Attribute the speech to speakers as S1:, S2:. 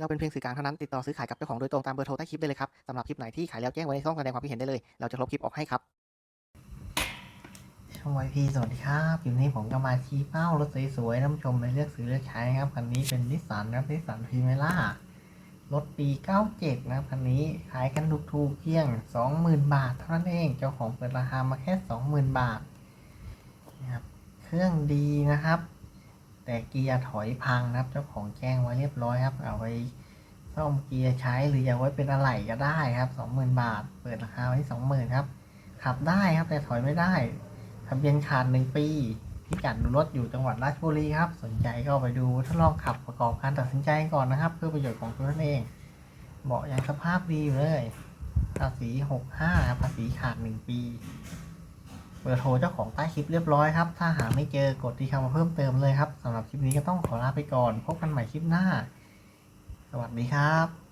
S1: เราเป็นเพียงสื่อกลางเท่านั้นติดต่อซื้อขายกับเจ้าของโดยตรงตามเบอร์โทรใต้คลิปได้เลยครับสำหรับคลิปไหนที่ขายแล้วแจ้งไว้ในช่องแสดงความคิดเห็นได้เลย เราจะลบคลิปออกให้ครับช่องไวพีสวัสดีครับคลิปนี้ผมก็มาชี้เป้ารถสวยๆน้ำชมในเลือกซื้อเลือกใช้ครับคันนี้เป็นนิสสันครับนิสสันพรีเมล่ารถปี 97 นะครับคันนี้ขายกันถูกๆเพียง 20,000 บาท เท่านั้นเองเจ้าของเปิดราคามาแค่ 20,000 บาทนะครับเครื่องดีนะครับ แต่เกียร์ถอยพังนะครับ เจ้าของแจ้งไว้เรียบร้อยครับ เอาไว้ซ่อมเกียร์ใช้หรืออยากไว้เป็นอะไหล่ก็ได้ครับ20,000บาท เปิดราคาไว้20,000ครับ ขับได้ครับแต่ถอยไม่ได้ทะเบียนขาดหนึ่งปีพิกัดดูรถอยู่จังหวัดราชบุรีครับ สนใจก็ไปดูทดลองขับประกอบการตัดสินใจก่อนนะครับ เพื่อประโยชน์ของตัวเองเบาะยังสภาพดีอยู่เลยภาษี65ครับภาษีขาด1ปี เบอร์โทรเจ้าของใต้คลิปเรียบร้อยครับ ถ้าหาไม่เจอกดที่คำมาเพิ่มเติมเลยครับสำหรับคลิปนี้ก็ต้องขอลาไปก่อน พบกันใหม่คลิปหน้า สวัสดีครับ